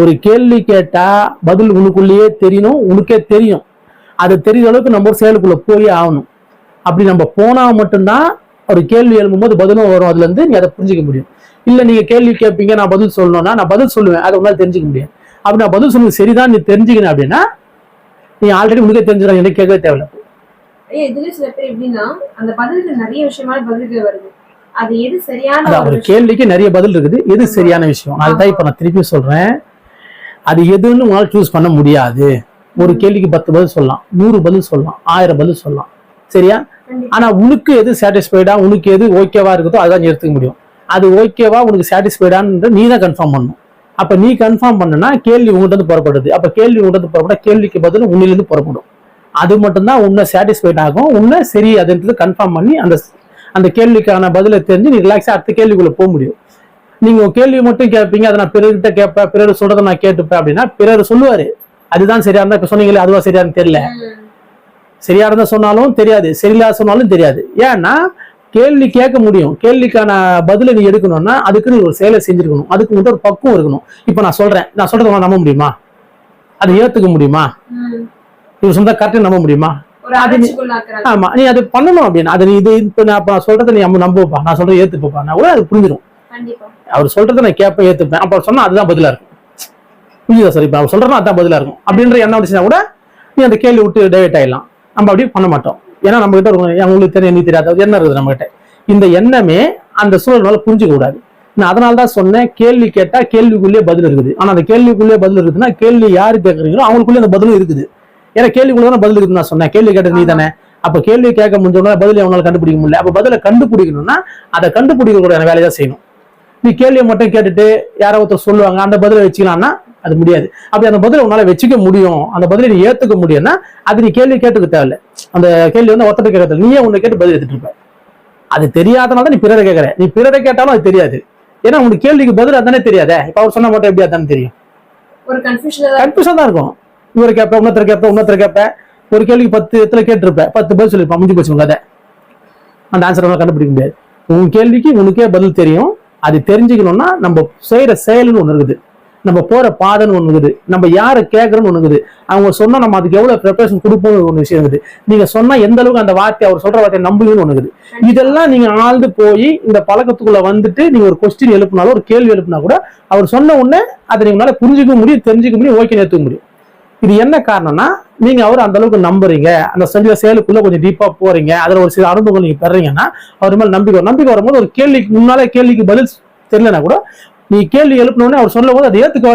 ஒரு கேள்வி கேட்டா பதில் உனக்குள்ளேயே தெரியணும் உனக்கே தெரியும். அது தெரியுற அளவுக்கு நம்ம ஒரு செயலுக்குள்ள போய் ஆகணும். அப்படி நம்ம போனா மட்டும்தான் ஒரு கேள்வி எழுப்பும்போது பதிலும் வரும். அதுல இருந்து நீ அதை புரிஞ்சுக்க முடியும். இல்ல நீங்க கேள்வி கேட்பீங்க நான் பதில் சொல்லணும்னா நான் பதில் சொல்லுவேன். அதை உங்களால தெரிஞ்சுக்க முடியாது. அப்படி நான் பதில் சொல்லுவது சரிதான் நீ தெரிஞ்சுக்கணும் அப்படின்னா நீ ஆல்ரெடி உனக்கே தெரிஞ்சிடும் எனக்கு கேட்கவே தேவையில்ல. ஐயா இதுல சில பேர் எப்படின்னா அந்த பதிலுக்கு நிறைய விஷயமான பதில்கள் வருது. அது எது சரியான ஒரு கேள்விக்கு நிறைய பதில் இருக்குது. எது சரியான விஷயம்? அதுதான் இப்ப நான் திருப்பி சொல்றேன். அது எதுன்னு உங்களால சூஸ் பண்ண முடியாது. ஒரு கேள்விக்கு பத்து பதில் சொல்லலாம். நூறு பதில் சொல்லலாம். ஆயிரம் பதில் சொல்லலாம். சரியா. ஆனா உனக்கு எது சாட்டிஸ்ஃபைடா உனக்கு எது ஓகேவா இருக்குதோ அதுதான் நீ எடுத்துக்க முடியும். அது ஓகேவா உனக்கு சாட்டிஸ்ஃபைடான்னு நீ தான் கன்ஃபார்ம் பண்ணணும். அப்ப நீ கன்ஃபார்ம் பண்ணனா கேள்வி உங்கள்கிட்ட புறப்படுது. அப்ப கேள்வி உங்கள்கிட்ட புறப்பட கேள்விக்கு பதில் உன்னிலிருந்து புறப்படும். அது மட்டும்தான் உன்னை சாட்டிஸ்ஃபைட் ஆகும். உன்னை சரி அதுன்றது கன்ஃபார்ம் பண்ணி அந்த அந்த கேள்விக்கான பதிலை தெரிஞ்சு நீ ரிலாக்ஸா அடுத்த கேள்விக்குள்ள போக முடியும். நீங்க கேள்வி மட்டும் கேட்பீங்க அதை நான் பிறர்கிட்ட கேட்பேன் பிறர் சொல்றதை நான் கேட்டுப்பேன் அப்படின்னா பிறர் சொல்லுவாரு. அதுதான் சரியா இருந்தா இப்ப சொன்னீங்களே அதுவா சரியான்னு தெரியல. சரியா இருந்தா சொன்னாலும் தெரியாது சரியில்லாத சொன்னாலும் தெரியாது. ஏன்னா கேள்வி கேட்க முடியும். கேள்விக்கான பதிலை நீ எடுக்கணும்னா அதுக்கு நீ ஒரு செயலை செஞ்சிருக்கணும். அதுக்கு மட்டும் ஒரு பக்குவம் இருக்கணும். இப்ப நான் சொல்றேன் நான் சொல்றதை நம்ப முடியுமா? அதை ஏத்துக்க முடியுமா. இவர் சொந்த கரெக்டா நம்ப முடியுமா? ஆமா நீ அது பண்ணணும் அப்படின்னு அது இது இப்ப நான் சொல்றதை நீ நம்ப நம்புப்பா நான் சொல்றதை ஏத்துப்பா நான் கூட அது புரிஞ்சிடும் அவர் சொல்றதை நான் கேட்பேன் ஏத்துப்பேன். அப்ப சொன்னா அதுதான் பதிலா இருக்கும். புரியுதா சார் இப்ப அவர் சொல்றேன்னா அதான் பதிலா இருக்கும். அப்படின்ற எண்ணம் வந்துச்சுன்னா கூட நீ அந்த கேள்வி விட்டு டைவர்ட் ஆயிடலாம். நம்ம அப்படியே பண்ண மாட்டோம். ஏன்னா நம்ம கிட்ட உங்களுக்கு தெரியும் நீ தெரியாது. என்ன எண்ணம் இருக்குது நம்ம கிட்ட. இந்த எண்ணமே அந்த சூழல்னால புரிஞ்சுக்க கூடாது. நான் அதனால தான் சொன்னேன் கேள்வி கேட்டா கேள்விக்குள்ளேயே பதில் இருக்குது. ஆனா அந்த கேள்விக்குள்ளேயே பதில் இருக்குதுன்னா கேள்வி யாரு கேட்குறீங்களோ அவங்களுக்குள்ளே அந்த பதிலும் இருக்குது. ஏன்னா கேள்விக்குள்ள தானே பதில் இருக்குதுன்னு நான் சொன்னேன். கேள்வி கேட்டது நீ தானே. அப்ப கேள்வி கேட்க முடிஞ்சோம்னா பதில் அவங்களால கண்டுபிடிக்க முடியல. அப்ப பதில கண்டுபிடிக்கணும்னா அதை கண்டுபிடிக்கக்கூடிய வேலையை தான் செய்யணும். நீ கேள்வியை மட்டும் கேட்டுட்டு யாரோ ஒருத்தர் சொல்லுவாங்க அந்த பதிலை வச்சுக்கலாம்னா அது முடியாது. அப்படி அந்த பதிலை உன்னால வச்சுக்க முடியும். அந்த பதிலை நீ ஏத்துக்க முடியும்னா அது நீ கேள்வி கேட்டுக்க தேவையில்ல. அந்த கேள்வி வந்து ஒருத்தர் கேட்கறது நீயே உன்னை கேட்டு பதில் எடுத்துட்டு இருப்ப. அது தெரியாதனால தான் நீ பிறரை கேட்கற. நீ பிறரை கேட்டாலும் அது தெரியாது. ஏன்னா உனக்கு கேள்விக்கு பதில் அதானே தெரியாதே. இப்ப அவர் சொன்னா மட்டும் எப்படி அதானே தெரியும்? கன்ஃபியூஷன் தான் இருக்கும். இவரை கேட்ப இன்னொருத்தர் கேட்ப இன்னொருத்தர் கேட்ப. ஒரு கேள்விக்கு பத்து இடத்துல கேட்டிருப்ப. பத்து பதில் சொல்லிருப்பான் முடிஞ்சு போச்சு உங்க கதை. அந்த ஆன்சர் கண்டுபிடிக்க முடியாது. உன் கேள்விக்கு உனக்கே பதில் தெரியும். அது தெரிஞ்சுக்கணும்னா நம்ம செய்யற செயல்னு ஒண்ணு இருக்குது. நம்ம போற பாதைன்னு ஒண்ணு இருக்குது. நம்ம யாரை கேட்கறோம்னு ஒண்ணு இருக்குது. அவங்க சொன்னா நம்ம அதுக்கு எவ்வளவு ப்ரிப்பரேஷன் கொடுப்போம்னு ஒண்ணு விஷயம் இருக்குது. நீங்க சொன்னா எந்த அளவுக்கு அந்த வார்த்தை அவர் சொல்ற வார்த்தையை நம்புவீங்கன்னு ஒண்ணு இருக்குது. இதெல்லாம் நீங்க ஆழ்ந்து போய் இந்த பழக்கத்துக்குள்ள வந்துட்டு நீங்க ஒரு கொஸ்டின் எழுப்பினாலும் ஒரு கேள்வி எழுப்பினா கூட அவர் சொன்ன உடனே அதை நீங்களால புரிஞ்சுக்க முடியும் தெரிஞ்சுக்க முடியும் ஓகே ஏத்துக்க முடியும். இது என்ன காரணம்னா நீங்க அவர் அந்த அளவுக்கு நம்புறீங்க அந்த செஞ்ச செயலுக்குள்ள கொஞ்சம் டீப்பா போறீங்க அதுல ஒரு சில அனுபவங்கள் நீங்க பெறீங்கன்னா அவர் மேல நம்பிக்கை வரும். நம்பிக்கை வரும்போது ஒரு கேள்விக்கு முன்னாலே கேள்விக்கு பதில் தெரியலனா கூட நீ கேள்வி எழுப்பினோடனே அவர் சொல்லும் போது அதை ஏத்துக்காது